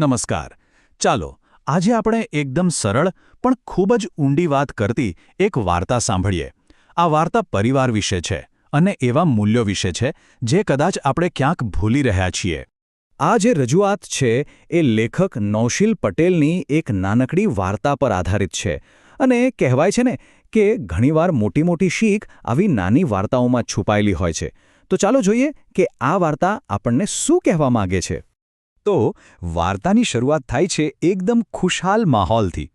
નમસ્કાર. ચાલો, આજે આપણે એકદમ સરળ પણ ખૂબ જ ઊંડી વાત કરતી એક વાર્તા સાંભળીએ. આ વાર્તા પરિવાર વિશે છે અને એવા મૂલ્યો વિશે છે જે કદાચ આપણે ક્યાંક ભૂલી રહ્યા છીએ. આ જે રજૂઆત છે એ લેખક નૌશીલ પટેલની એક નાનકડી વાર્તા પર આધારિત છે. અને કહેવાય છે ને કે ઘણીવાર મોટી મોટી શીખ આવી નાની વાર્તાઓમાં છુપાયેલી હોય છે. તો ચાલો જોઈએ કે આ વાર્તા આપણને શું કહેવા માગે છે. તો વાર્તાની શરૂઆત થાય છે એકદમ ખુશહાલ માહોલથી.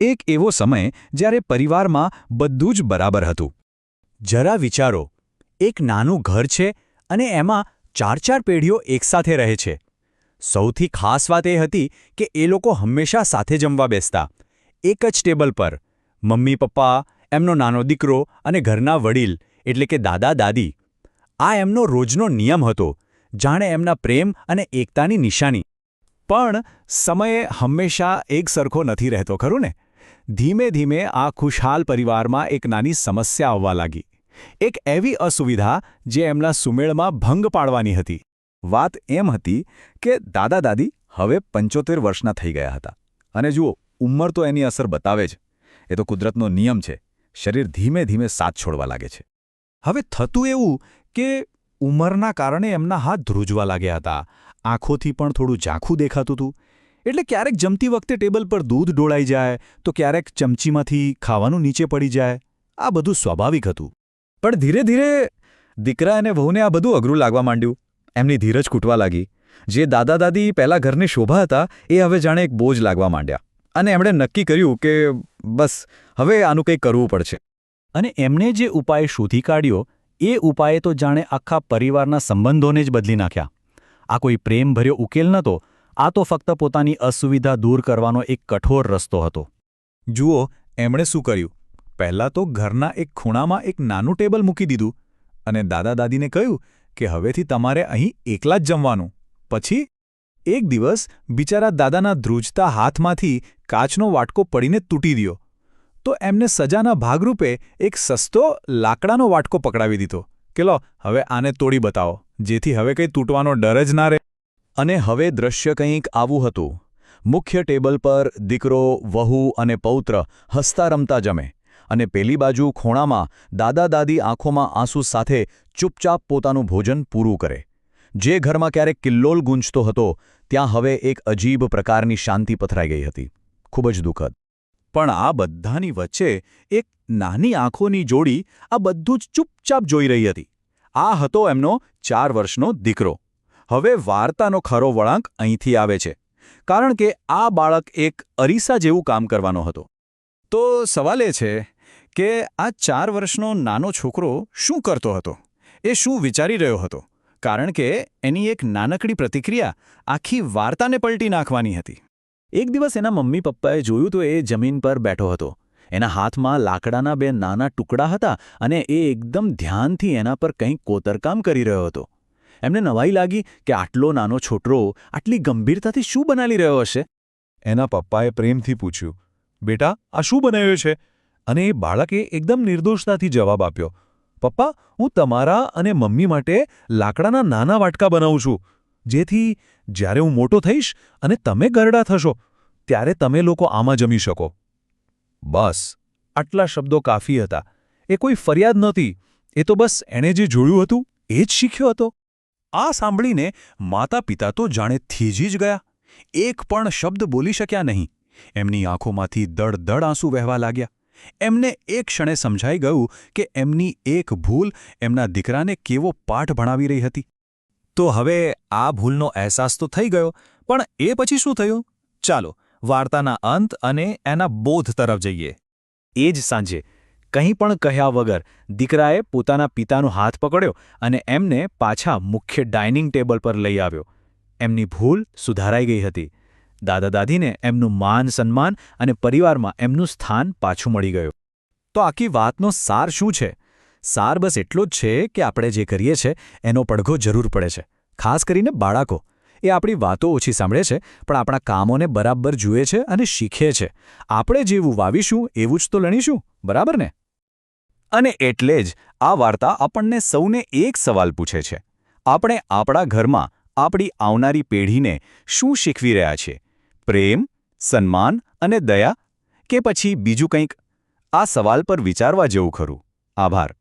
એક એવો સમય જ્યારે પરિવારમાં બધું જ બરાબર હતું. જરા વિચારો, એક નાનું ઘર છે અને એમાં ચાર ચાર પેઢીઓ એકસાથે રહે છે. સૌથી ખાસ વાત એ હતી કે એ લોકો હંમેશા સાથે જમવા બેસતા. એક જ ટેબલ પર, મમ્મી, પપ્પા, એમનો નાનો દીકરો અને ઘરના વડીલ, એટલે કે દાદા, દાદી. આ એમનો રોજનો નિયમ હતો જાણે એમના પ્રેમ અને એકતાની નિશાની. પણ સમયે હંમેશા એક સરખો નથી રહેતો, ખરું ને? ધીમે ધીમે આ ખુશહાલ પરિવારમાં એક નાની સમસ્યા આવવા લાગી. એક એવી અસુવિધા જે એમના સુમેળમાં ભંગ પાડવાની હતી. વાત એમ હતી કે દાદા દાદી હવે પંચોતેર વર્ષના થઈ ગયા હતા. અને જુઓ, ઉંમર તો એની અસર બતાવે જ. એ તો કુદરતનો નિયમ છે. શરીર ધીમે ધીમે સાથ છોડવા લાગે છે. હવે થતું એવું કે ઉંમરના કારણે એમના હાથ ધ્રુજવા લાગ્યા હતા. આંખોથી પણ થોડું ઝાંખું દેખાતું હતું. એટલે ક્યારેક જમતી વખતે ટેબલ પર દૂધ ડોળાઈ જાય, તો ક્યારેક ચમચીમાંથી ખાવાનું નીચે પડી જાય. આ બધું સ્વાભાવિક હતું. પણ ધીરે ધીરે દીકરા અને વહુને આ બધું અઘરું લાગવા માંડ્યું. એમની ધીરજ ખૂટવા લાગી. જે દાદા દાદી પહેલાં ઘરની શોભા હતા, એ હવે જાણે એક બોજ લાગવા માંડ્યા. અને એમણે નક્કી કર્યું કે બસ, હવે આનું કંઈક કરવું પડશે. અને એમણે જે ઉપાય શોધી કાઢ્યો એ ઉપાયે તો જાણે આખા પરિવારના સંબંધોને જ બદલી નાખ્યા. આ કોઈ પ્રેમભર્યો ઉકેલ નહોતો, આ તો ફક્ત પોતાની અસુવિધા દૂર કરવાનો એક કઠોર રસ્તો હતો. જુઓ, એમણે શું કર્યું. પહેલાં તો ઘરના એક ખૂણામાં એક નાનું ટેબલ મૂકી દીધું અને દાદા દાદીને કહ્યું કે હવેથી તમારે અહીં એકલા જ જમવાનું. પછી, એક દિવસ બિચારા દાદાના ધ્રુજતા હાથમાંથી કાચનો વાટકો પડીને તૂટી ગયો તો એમને સજાના ભાગરૂપે એક સસ્તો લાકડાનો વાટકો પકડાવી દીધો. કે લો, હવે આને તોડી બતાવો, જેથી હવે કંઈ તૂટવાનો ડર જ ના રહે. અને હવે દ્રશ્ય કંઈક આવું હતું. મુખ્ય ટેબલ પર દીકરો, વહુ અને પૌત્ર હસતા રમતા જમે. અને પેલી બાજુ ખોણામાં દાદા દાદી આંખોમાં આંસુ સાથે ચૂપચાપ પોતાનું ભોજન પૂરું કરે. જે ઘરમાં ક્યારેક કિલ્લોલ ગુંજતો હતો, ત્યાં હવે એક અજીબ પ્રકારની શાંતિ પથરાઈ ગઈ હતી. ખૂબ જ દુઃખદ. પણ આ બધાની વચ્ચે એક નાની આંખોની જોડી આ બધું જ ચૂપચાપ જોઈ રહી હતી. આ હતો એમનો ચાર વર્ષનો દીકરો. હવે વાર્તાનો ખરો વળાંક અહીંથી આવે છે. કારણ કે આ બાળક એક અરીસા જેવું કામ કરવાનો હતો. તો સવાલ એ છે કે આ ચાર વર્ષનો નાનો છોકરો શું કરતો હતો? એ શું વિચારી રહ્યો હતો? કારણ કે એની એક નાનકડી પ્રતિક્રિયા આખી વાર્તાને પલટી નાખવાની હતી. એક દિવસ એના મમ્મી પપ્પાએ જોયું તો એ જમીન પર બેઠો હતો. એના હાથમાં લાકડાના બે નાના ટુકડા હતા અને એ એકદમ ધ્યાનથી એના પર કંઈક કોતરકામ કરી રહ્યો હતો. એમને નવાઈ લાગી કે આટલો નાનો છોકરો આટલી ગંભીરતાથી શું બનાવી રહ્યો હશે? એના પપ્પાએ પ્રેમથી પૂછ્યું, બેટા, આ શું બનાવ્યું છે? અને એ બાળકે એકદમ નિર્દોષતાથી જવાબ આપ્યો, પપ્પા, હું તમારા અને મમ્મી માટે લાકડાના નાના વાટકા બનાવું છું. જેથી જ્યારે હું મોટો થઈશ અને તમે ગરડા થશો, ત્યારે તમે લોકો આમાં જમી શકો. બસ, આટલા શબ્દો કાફી હતા. એ કોઈ ફરિયાદ નહોતી. એ તો બસ એણે જે જોયું હતું, એ જ શીખ્યો હતો. આ સાંભળીને માતા પિતા તો જાણે થીજી જ ગયા. એક પણ શબ્દ બોલી શક્યા નહીં. એમની આંખોમાંથી દળદળ આંસુ વહેવા લાગ્યા. એમને એક ક્ષણે સમજાઈ ગયું કે એમની એક ભૂલ એમના દીકરાને કેવો પાઠ ભણાવી રહી હતી. તો હવે આ ભૂલનો અહેસાસ તો થઈ ગયો, પણ એ પછી શું થયું? ચાલો, વાર્તાના અંત અને એના બોધ તરફ જઈએ. એ જ સાંજે, કંઈ પણ કહ્યા વગર, દીકરાએ પોતાના પિતાનો હાથ પકડ્યો અને એમને પાછા મુખ્ય ડાઇનિંગ ટેબલ પર લઈ આવ્યો. એમની ભૂલ સુધારાઈ ગઈ હતી. દાદા દાદીને એમનું માન સન્માન અને પરિવારમાં એમનું સ્થાન પાછું મળી ગયું. તો આખી વાતનો સાર શું છે? સાર બસ એટલો જ છે કે આપણે જે કરીએ છીએ એનો પડઘો જરૂર પડે છે. ખાસ કરીને બાળકો. એ આપણી વાતો ઓછી સાંભળે છે, પણ આપણા કામોને બરાબર જુએ છે અને શીખે છે. આપણે જેવું વાવીશું, એવું જ તો લણીશું, બરાબર ને? અને એટલે જ આ વાર્તા આપણને સૌને એક સવાલ પૂછે છે. આપણે આપણા ઘરમાં આપણી આવનારી પેઢીને શું શીખવી રહ્યા છે પ્રેમ, સન્માન અને દયા? કે પછી બીજું કંઈક? આ સવાલ પર વિચારવા જેવું ખરું. આભાર.